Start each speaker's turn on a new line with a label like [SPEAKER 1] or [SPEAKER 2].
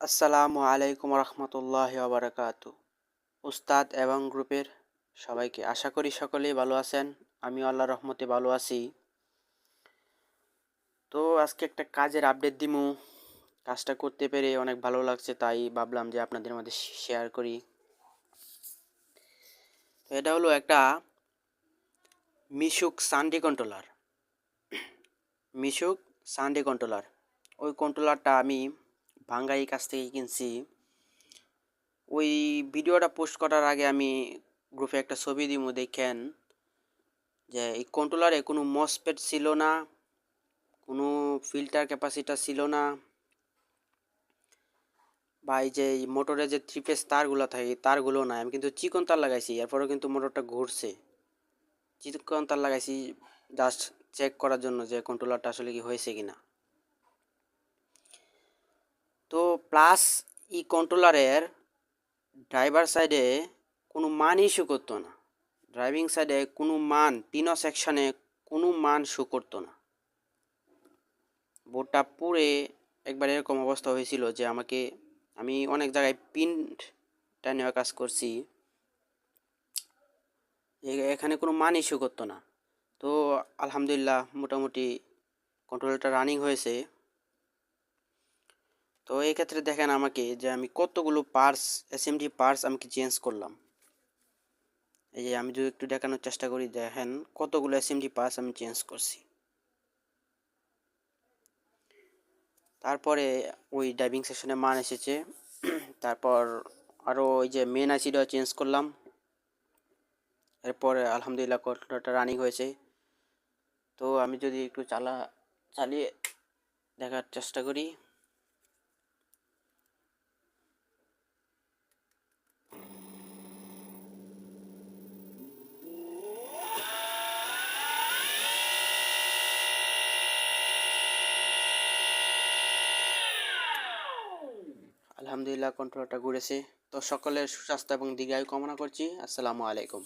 [SPEAKER 1] আসসালামু আলাইকুম রহমতুল্লাহ বারাকাত। উস্তাদ এবং গ্রুপের সবাইকে আশা করি সকলেই ভালো আছেন আমি আল্লাহ রহমতে ভালো আছি। তো আজকে একটা কাজের আপডেট দিমু। কাজটা করতে পেরে অনেক ভালো লাগছে, তাই ভাবলাম যে আপনাদের মধ্যে শেয়ার করি। তো এটা হলো একটা Mishuk Sunday controller Mishuk Sunday controller ওই কন্ট্রোলারটা আমি ভাঙ্গাই কাছ থেকে কিনছি। ওই ভিডিওটা পোস্ট করার আগে আমি গ্রুপে একটা ছবি দিব দেখেন। যে এই কন্ট্রোলারে কোনো মসপেট ছিল না, কোনো ফিল্টার ক্যাপাসিটা ছিল না। বা এই যে মোটরের যে থ্রি পেস তারগুলো থাকে তারগুলো নাই। আমি কিন্তু চিকন তার লাগাইছি, এরপরেও কিন্তু মোটরটা ঘুরছে। চিকন তার লাগাইছি জাস্ট চেক করার জন্য যে কন্ট্রোলারটা আসলে কি হয়েছে কিনা। তো প্লাস ই কন্ট্রোলারের ড্রাইভার সাইডে কোনো মান ইস্যু করতো না। ড্রাইভিং সাইডে কোনো মান তিনো সেকশনে কোনো মান শো করতো না। বোর্ডটা পুরে একবার এরকম অবস্থা হয়েছিল যে আমাকে, আমি অনেক জায়গায় পিনটা নেওয়া কাজ করছি। এখানে কোনো মান ইস্যু করতো না। তো আলহামদুলিল্লাহ মোটামুটি কন্ট্রোলটা রানিং হয়েছে। তো এই ক্ষেত্রে দেখেন আমাকে যে আমি কতগুলো পার্স এসএমডি পার্স আমি কি চেঞ্জ করলাম। এই যে আমি যদি একটু দেখানোর চেষ্টা করি, দেখেন কতগুলো এসএমডি পার্স আমি চেঞ্জ করছি। তারপরে ওই ডাইভিং সেশনে মান এসেছে। তারপর আরও ওই যে মেন আইসিটা চেঞ্জ করলাম। এরপরে আলহামদুলিল্লাহ কন্ট্রোলটা রানিং হয়েছে। তো আমি যদি একটু চালা, চালিয়ে দেখার চেষ্টা করি। আলহামদুলিল্লাহ কন্ট্রোলটা ঘুরেছে। তো সকলের সুস্বাস্থ্য এবং দীর্ঘায়ু কামনা করছি। আসসালামু আলাইকুম।